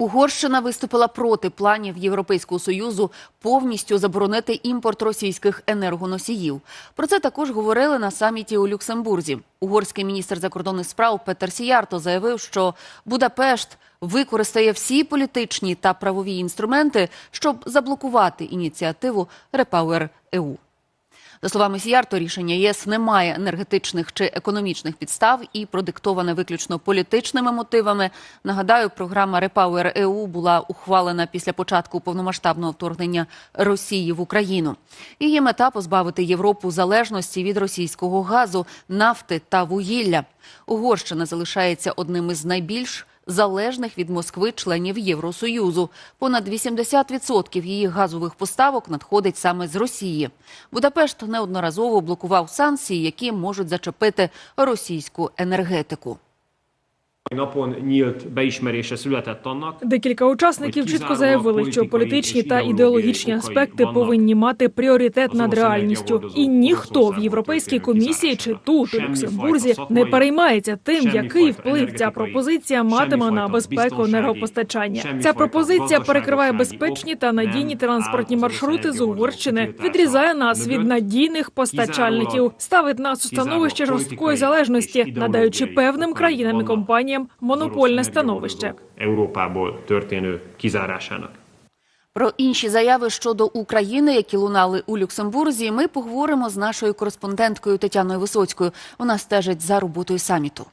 Угорщина виступила проти планів Європейського союзу повністю заборонити імпорт російських енергоносіїв. Про це також говорили на саміті у Люксембурзі. Угорський міністр закордонних справ Петер Сіярто заявив, що Будапешт використає всі політичні та правові інструменти, щоб заблокувати ініціативу Repower EU. За словами Сіярто, рішення ЄС не має енергетичних чи економічних підстав і продиктоване виключно політичними мотивами. Нагадаю, програма Repower EU була ухвалена після початку повномасштабного вторгнення Росії в Україну. Її мета позбавити Європу залежності від російського газу, нафти та вугілля. Угорщина залишається одним із найбільш залежних від Москви членів Євросоюзу. Понад 80% її газових поставок надходить саме з Росії. Будапешт неодноразово блокував санкції, які можуть зачепити російську енергетику. Декілька учасників чітко заявили, що політичні та ідеологічні аспекти повинні мати пріоритет над реальністю, і ніхто в європейській комісії чи тут у Люксембурзі не переймається тим, який вплив ця пропозиція матиме на безпеку енергопостачання. Ця пропозиція перекриває безпечні та надійні транспортні маршрути з Угорщини, відрізає нас від надійних постачальників, ставить нас у становище жорсткої залежності, надаючи певним країнам і компаніям монопольне становище. Európából történő кізарашана Про інші заяви щодо України, які лунали у Люксембурзі, ми поговоримо з нашою кореспонденткою Тетяною Висоцькою. Вона стежить за роботою саміту.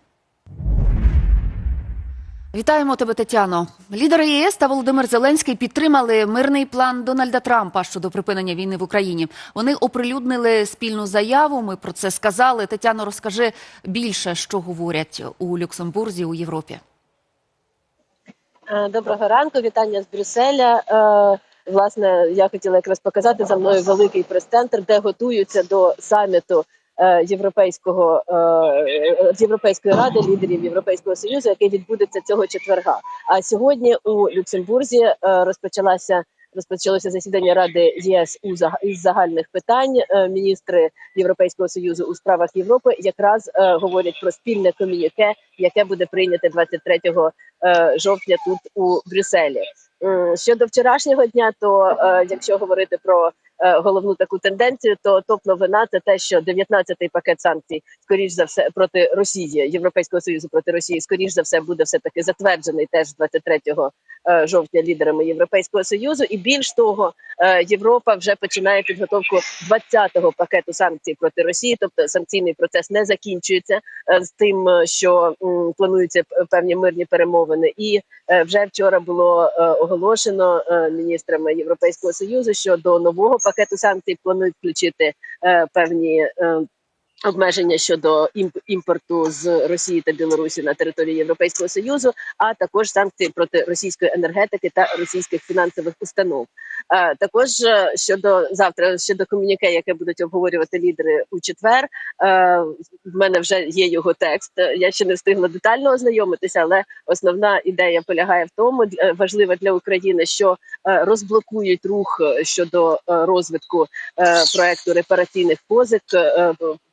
Вітаємо тебе, Тетяно. Лідери ЄС та Володимир Зеленський підтримали мирний план Дональда Трампа щодо припинення війни в Україні. Вони оприлюднили спільну заяву. Ми про це сказали. Тетяно, розкажи більше, що говорять у Люксембурзі у Європі. Е, Доброго ранку, вітання з Брюсселя. Е, Власне, я хотіла якраз показати за мною великий прес-центр, де готуються до саміту Європейського е, е, Європейської ради лідерів Європейського союзу, який відбудеться цього четверга. А сьогодні у Люксембурзі е, розпочалася. Розпочалося засідання Ради ЄС у із загальних питань. Е, Міністри Європейського союзу у справах Європи якраз е, говорять про спільне ком'юніке, яке буде прийняте 23 е, жовтня тут у Брюсселі. Щодо вчорашнього дня, то е, якщо говорити про е, головну таку тенденцію, то топ новина це те, що 19-й пакет санкцій, скоріш за все, проти Росії, Європейського союзу проти Росії, скоріш за все, буде все таки затверджений теж 23 е, жовтня лідерами Європейського союзу. І більш того, е, Європа вже починає підготовку 20-го пакету санкцій проти Росії, тобто санкційний процес не закінчується е, з тим, е, що плануються певні мирні перемовини. І е, вже вчора було е, оголошено е, міністрами Європейського союзу, що до нового пакету санкцій планують включити е, певні. Обмеження щодо імп- імпорту з Росії та Білорусі на території Європейського союзу, а також санкції проти російської енергетики та російських фінансових установ. Е, Також е, щодо завтра, щодо ком'юніке, яке будуть обговорювати лідери у четвер. е, В мене вже є його текст. Я ще не встигла детально ознайомитися, але основна ідея полягає в тому, важлива для України, що розблокують рух щодо розвитку проекту репараційних позик.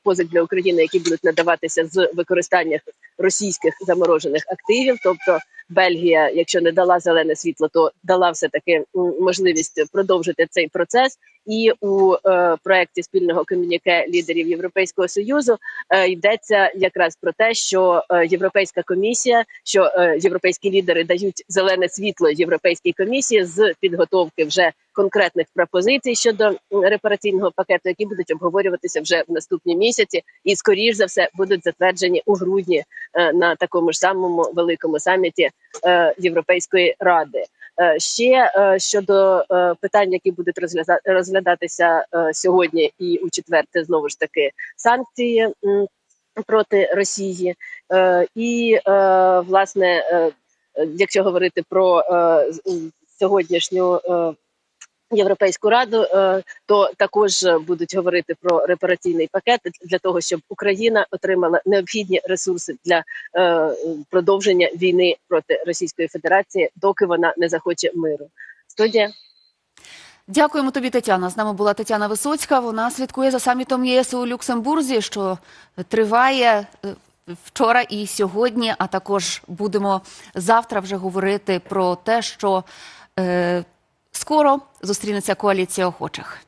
Позик для України, які будуть надаватися з використанням російських заморожених активів, тобто Бельгія, якщо не дала зелене світло, то дала все таки можливість продовжити цей процес. І у е, проекті спільного ком'юніке лідерів Європейського союзу е, йдеться якраз про те, що е, Європейська комісія, що е, європейські лідери дають зелене світло Європейській комісії з підготовки вже конкретних пропозицій щодо репараційного пакету, які будуть обговорюватися вже в наступні місяці, і скоріш за все будуть затверджені у грудні е, на такому ж самому великому саміті Європейської ради. Е, Ще е, щодо е, питань, які будуть розгляда- розглядатися е, сьогодні і у четверте знову ж таки санкції проти Росії, Е, і е, власне, е, е, якщо говорити про е, сьогоднішню. Європейську раду, е, то також е, будуть говорити про репараційний пакет для того, щоб Україна отримала необхідні ресурси для е, продовження війни проти Російської Федерації, доки вона не захоче миру. Студія. Дякуємо тобі, Тетяна. З нами була Тетяна Висоцька. Вона слідкує за самітом ЄС у Люксембурзі, що триває. Вчора і сьогодні, а також будемо завтра вже говорити про те, що скоро зустрінеться коаліція охочих.